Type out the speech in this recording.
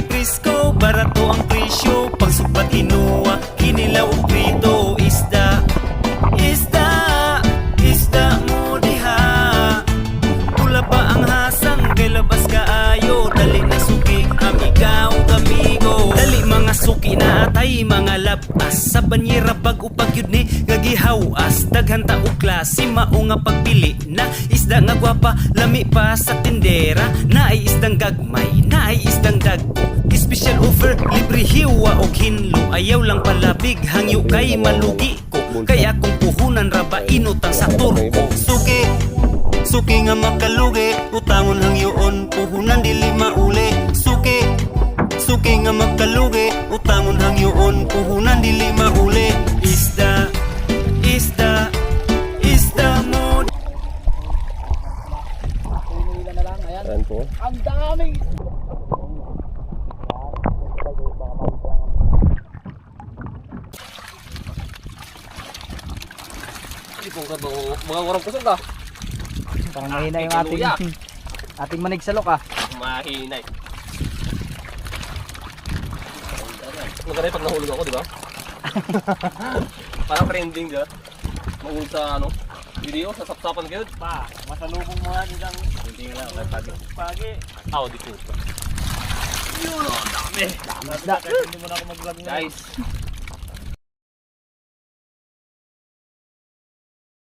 may presko Barato ang presyo. Pag inuwa Kinilaw o prito Isda Isda Isda mo diha. Pula pa ang hasang Kay labas kaayo Dali na suki Amigaw kamigo Dali mga suki na atay Mga labas. Sa banyera pag upag yun ni Gagihawas Daghan tao klase Mao nga pagpili Na. Isda nga gwapa Lami pa sa tindera. Na ay isdang gagmay na ay isdang dag Special offer libre hiwa og hinlo Ayaw lang palabig hangyo kay malugi ko. Kaya kung puhunan raba inutang sa turko. Suki Suki nga makalugi Utangon hangyoon puhunan dili mauli. Suki Suki nga magkalugi Utangon hangyoon Puhunan dili mahuli Isda Isda Isda mo. Ayan po. Ang daming... Hindi po ka mga warang kusog ka. Parang mahina yung ating... Luya. ating manig sa loka. Mahinay. Maganda pag nahulog ako, di ba? Parang trending dyan. Mahulog sa ano, video, sa sapsapan kayo. Pa, masalubong mo nga nilang Hindi nga, may pagi. pagi. Aw, di ko. Yun, ang dami. Isda. Guys,